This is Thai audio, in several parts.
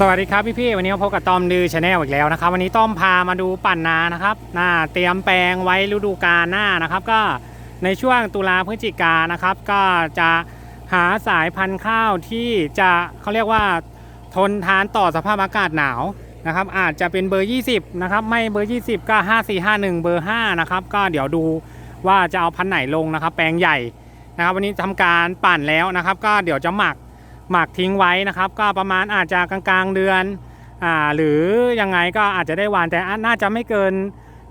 สวัสดีครับพี่พี่วันนี้พบกับต้อมดือชาแนลอีกแล้วนะครับวันนี้ต้อมพามาดูปั่นนานะครับน้าเตรียมแปลงไว้ฤดูกาลหน้านะครับ ก็ในช่วงตุลาพฤศจิกานะครับ ก็จะหาสายพันธุ์ข้าวที่จะเขาเรียกว่าทนทานต่อสภาพอากาศหนาวนะครับ อาจจะเป็นเบอร์ 20 นะครับ ไม่เบอร์ 20 ก็ 5451 เบอร์ 5 นะครับ ก็เดี๋ยวดูว่าจะเอาพันธุ์ไหนลงนะครับ แปลงใหญ่นะครับ วันนี้ทำการปั่นแล้วนะครับ ก็เดี๋ยวจะหมัก หมักทิ้งไว้นะครับ ก็ประมาณอาจจะกลางๆเดือนอ่าหรือยังไงก็อาจจะได้หวานแต่น่าจะไม่เกิน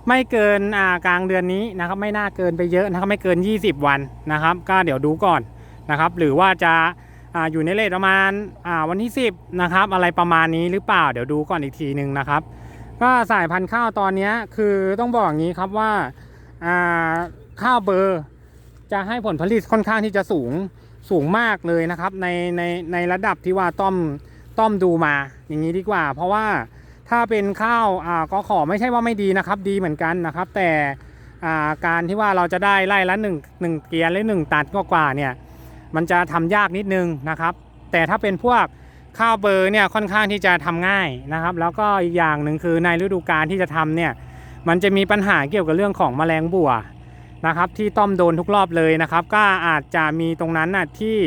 ไม่เกินอ่ากลางเดือนนี้นะครับไม่น่าเกินไปเยอะนะครับไม่เกิน 20 วันนะครับ ก็เดี๋ยวดูก่อนนะครับ หรือว่าจะอ่าอยู่ในเลทประมาณอ่าวันที่ 10นะครับอะไรประมาณนี้หรือเปล่าเดี๋ยวดูก่อนอีกทีหนึ่งนะครับ ก็สายพันธุ์ข้าวตอนนี้คือต้องบอกอย่างนี้ครับว่าอ่าข้าวเบอร์จะให้ผลผลิตค่อนข้างที่จะสูง สูงมากเลยนะครับในในในระดับที่ว่าต้อมต้อมดูมาอย่างนี้ดีกว่า เพราะว่าถ้าเป็นข้าวอ่าก็ขอไม่ใช่ว่าไม่ดีนะครับ ดีเหมือนกันนะครับ แต่อ่าการที่ว่าเราจะได้ไล่ละหนึ่งหนึ่งเกียร์หรือหนึ่งตัดก็กว่าเนี่ยมันจะทำยากนิดนึงนะครับ แต่ถ้าเป็นพวกข้าวเบอร์เนี่ยค่อนข้างที่จะทำง่ายนะครับ แล้วก็อีกอย่างหนึ่งคือในฤดูกาลที่จะทำเนี่ยมันจะมีปัญหาเกี่ยวกับเรื่องของแมลงบัว นะครับที่ต้อมโดนทุกรอบเลยนะครับ ก็อาจจะมีตรงนั้นน่ะที่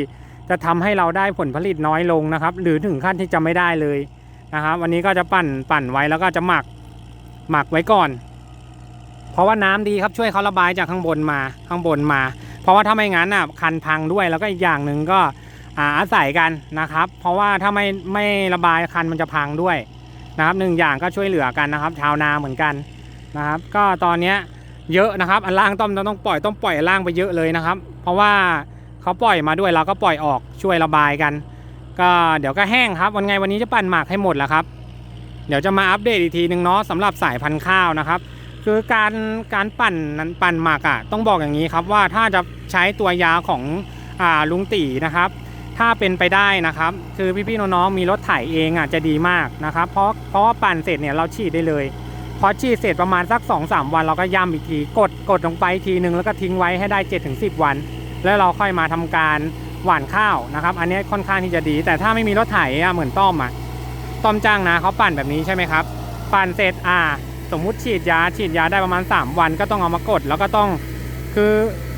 จะทำให้เราได้ผลผลิตน้อยลงนะครับ หรือถึงขั้นที่จะไม่ได้เลยนะครับ วันนี้ก็จะปั่นปั่นไว้แล้วก็จะหมักหมักไว้ก่อน เพราะว่าน้ำดีครับช่วยเขาระบายจากข้างบนมาข้างบนมา เพราะว่าถ้าไม่งั้นอะคันพังด้วยแล้วก็อีกอย่างหนึ่งก็อาอาศัยกันนะครับ เพราะว่าถ้าไม่ไม่ระบายคันมันจะพังด้วยนะครับหนึ่งอย่างก็ช่วยเหลือกันนะครับ ชาวนาเหมือนกันนะครับ ก็ตอนเนี้ย เยอะนะครับ อันล่างต้อมต้องปล่อยต้องปล่อยล่างไปเยอะเลยนะครับ เพราะว่าเขาปล่อยมาด้วยเราก็ปล่อยออกช่วยระบายกัน ก็เดี๋ยวก็แห้งครับวันไงวันนี้จะปั่นหมักให้หมดแล้วครับ เดี๋ยวจะมาอัปเดตอีกทีหนึ่งเนาะสำหรับสายพันธุ์ข้าวนะครับ คือการการปั่นนั้นปั่นหมักอะต้องบอกอย่างนี้ครับว่าถ้าจะใช้ตัวยาของอ่าลุงตีนะครับ ถ้าเป็นไปได้นะครับ คือพี่ๆน้องๆมีรถไถเองอะจะดีมากนะครับ เพราะเพราะว่าปั่นเสร็จเนี่ยเราฉีดได้เลย พอฉีดเสร็จประมาณสัก 2-3 วันเราก็ย่ำอีกที กดกดลงไปทีนึงแล้วก็ทิ้งไว้ให้ได้ 7-10 วัน แล้วเราค่อยมาทำการหว่านข้าวนะครับ อันนี้ค่อนข้างที่จะดี แต่ถ้าไม่มีรถไถอะเหมือนต้อมอะต้อมจ้างนะเขาปั่นแบบนี้ใช่ไหมครับ ปั่นเสร็จอ่า สมมุติฉีดยาฉีดยาได้ประมาณ 3 วันก็ต้องเอามากด แล้วก็ต้องคือ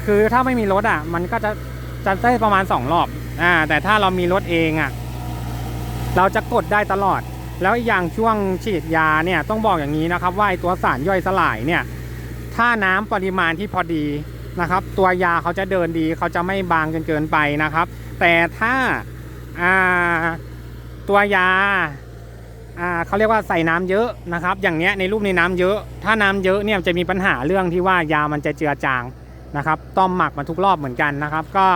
คือถ้าไม่มีรถอะ มันก็จะจะได้ประมาณ 2 รอบอ่าแต่ถ้าเรามีรถเองอะ เราจะกดได้ตลอด แล้วอย่างช่วงฉีดยาเนี่ยต้องบอกอย่างนี้นะครับว่าไอตัวสารย่อยสลายเนี่ยถ้าน้ำปริมาณที่พอดีนะครับ ตัวยาเขาจะเดินดีเขาจะไม่บางจนเกินไปนะครับ แต่ถ้าาตัวยาาเขาเรียกว่าใส่น้ำเยอะนะครับ อย่างเนี้ยในรูปในน้ำเยอะ ถ้าน้ำเยอะเนี่ยจะมีปัญหาเรื่องที่ว่ายามันจะเจือจางนะครับ ต้อมหมักมาทุกรอบเหมือนกันนะครับ ก็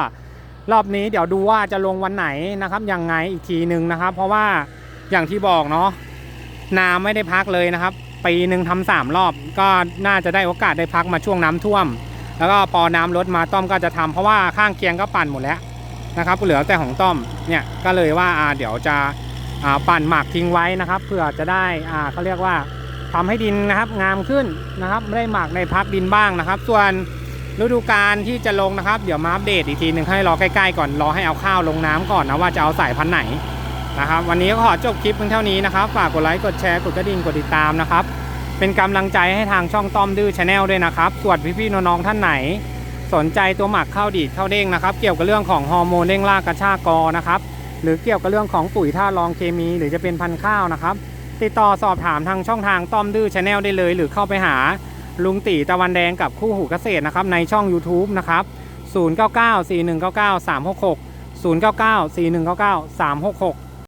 รอบนี้เดี๋ยวดูว่าจะลงวันไหนนะครับยังไงอีกทีหนึ่งนะครับ เพราะว่า อย่างที่บอกเนาะนาไม่ได้พักเลยนะครับปีหนึ่งทำสามรอบ ก็น่าจะได้โอกาสได้พักมาช่วงน้ำท่วม แล้วก็พอน้ำลดมาต้อมก็จะทำเพราะว่าข้างเคียงก็ปั่นหมดแล้วนะครับเหลือแต่ของต้อมเนี่ยก็เลยว่าอ่าเดี๋ยวจะอ่าปั่นหมักทิ้งไว้นะครับเพื่อจะได้อ่าเขาเรียกว่าทำให้ดินนะครับงามขึ้นนะครับไม่ได้หมักในพักดินบ้างนะครับ ส่วนฤดูกาลที่จะลงนะครับ เดี๋ยวมาอัปเดตอีกทีหนึ่งให้รอใกล้ๆก่อนรอให้เอาข้าวลงน้ำก่อนนะว่าจะเอาสายพันธุ์ไหน นะครับ วันนี้ก็ขอจบคลิปเพียงเท่านี้นะครับ ฝากกดไลค์ กดแชร์ กดกระดิ่ง กดติดตามนะครับ เป็นกำลังใจให้ทางช่องต้อมดื้อชาแนลด้วยนะครับส่วนพี่ๆน้องๆท่านไหน สนใจตัวหมักข้าวดีดข้าวเด้งนะครับ เกี่ยวกับเรื่องของฮอร์โมนเร่งรากกระชากกอนะครับ หรือเกี่ยวกับเรื่องของปุ๋ยท่ารองเคมี หรือจะเป็นพันธุ์ข้าวนะครับ ติดต่อสอบถามทางช่องทางต้อมดื้อชาแนลได้เลย หรือเข้าไปหาลุงตีตะวันแดงกับคู่หูเกษตรนะครับในช่อง YouTube นะครับ0994199366 0994199366